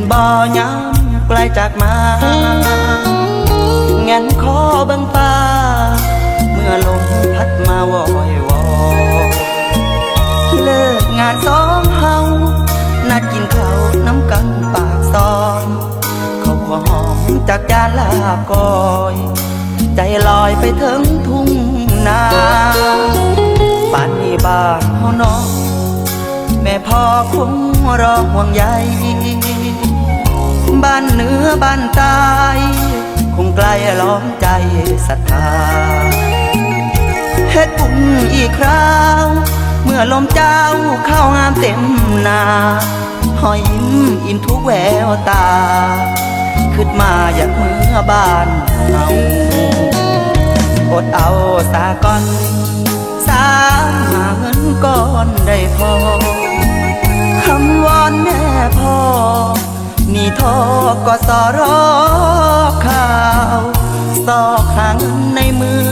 ย้ำไกลจากมาแงนคอบังฟ้า เมื่อลมพัดมาวอยวอเลิกงานสองเฮานัดกินข้าวน้ำกันปากซอยเขาวหอมจากจานลาบก้อย ใจลอยไปถึงทุ่งนาป่านนี้บ้านเฮาเนาะแม่พ่อคงรอห่วงใย บ้านเหนือบ้านใต้คงไกลล้อมใจศรัทธาเฮ็ดบุญอีกคราว เมื่อลมเจ้าเข้างามเต็มนาหอยยิ้มอิ่มทุกแววตา ขึ้นมาอยากเมื่อบ้านเฮาอดเอาสาก่อนสาหาเงินก้อนได้พอคำวอนแม่พ่อ นี่ทอก็สอรอข่าวสอกหางในมือ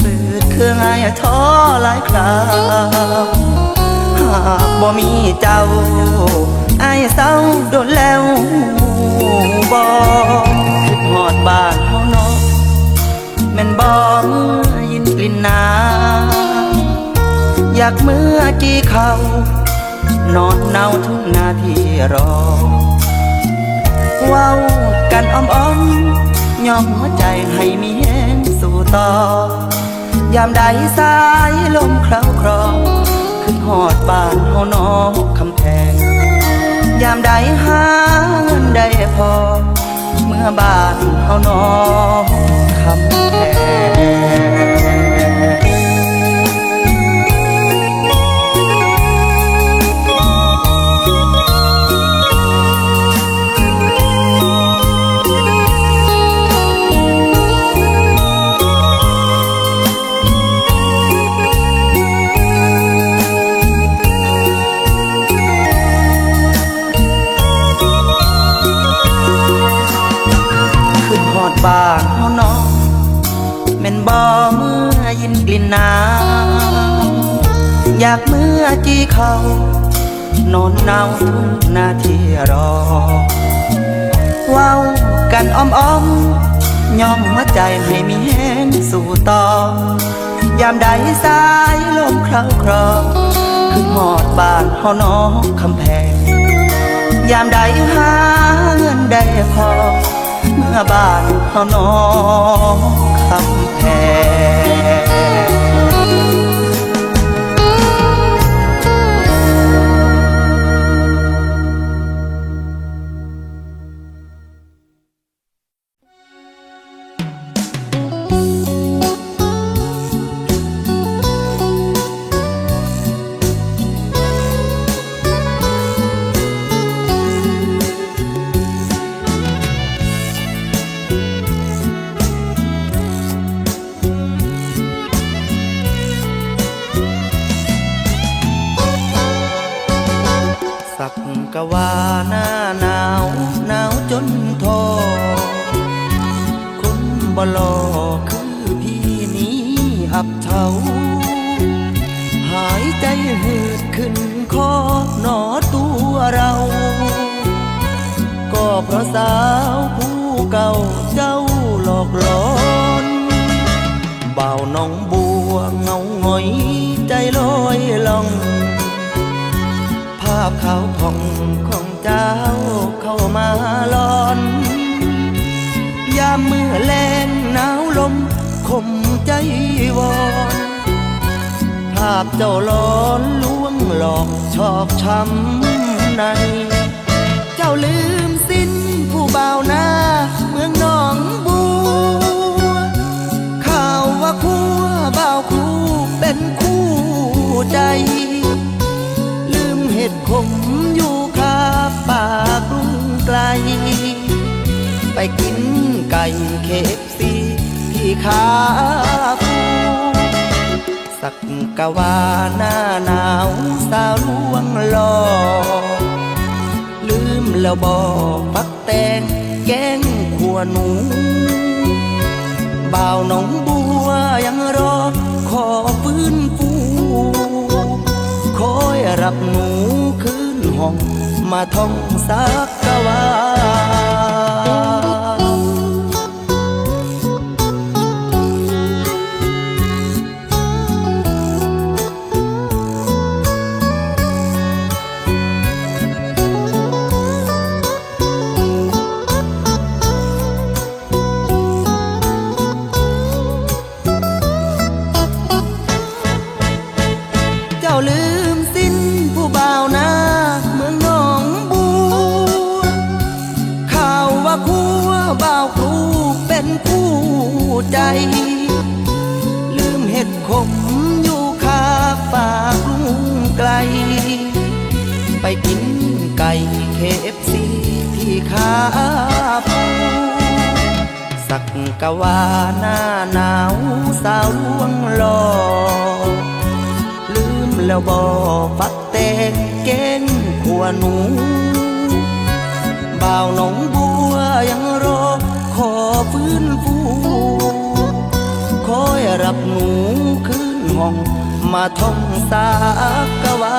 เปิดเครื่องไอ้ท้อหลายคราวหากบ่มีเจ้าไอ้ายเศร้าโดนแล้วบ่คิดหอดบ้านเฮาเนาะแม่นบ่ยินกลิ่นน้ำอยากเมื่อกี้เขานอนเนาทุกนาทีรอ เว้ากันอ้อมอ้อมๆยอมหัวใจให้มีแหงสู่ต่อยามใดสายลมคล้าครองขึ้นหอดบ้านเฮานอกคำแพง ยามใดหาเงินได้พอ เมื่อบ้านเฮานอกคำแพง แม่นบ่เมื่อยินกลิ่นน้ำอยากเมื่อจีเขานอนเนาทุกนาทีรอเว้ากันอ้อมอ้อมยอมหัวใจให้มีแห้งสู่ต่อยามใดสายลมคล้าครอขึ้นหอดบ้านเฮาเนอคำแพง ยามใดหาเงินได้พอ บ้านเขานอกคำแพง กว่าหน้าหนาวหนาวจนทอคนบลอคือพี่นี้อับเฉาหายใจหืดขึ้นคอหนอตัวเรา ก็เพราะสาวผู้เก่าเจ้าหลอกหลอนบ่าวน้องบัวเงาหงอยาพขาวผ่องของเจ้าเข้ามาลอน ยามเมื่อแลงหนาวลมคมใจวอนภาพเจ้าล้อนลวงหลอกชอกช้ำใน เจ้าลืมสิ้น ไปกินไก่เคฟซีที่ขาฟูสักกะวาหน้าหนาวสาวลวงหลอกลืมแล้วบอกปักแตงแกงขัวหนูบ่าวหนองบัวยังรอขอฟื้นฟูคอยรับหนูคืนห้องมาท่องสักกะวา ลืมเห็ดขมอยู่คาฝากลุงไกล ไปกินไก่เคฟซีที่ขาปูสักกะว่าหน้าหนาวสาวลวงหลอลืมแล้วบอฟักแตงเกณฑ์ขัวหนูบ่าวนอง รับหนูขึ้นห้อง มาท่องสากวา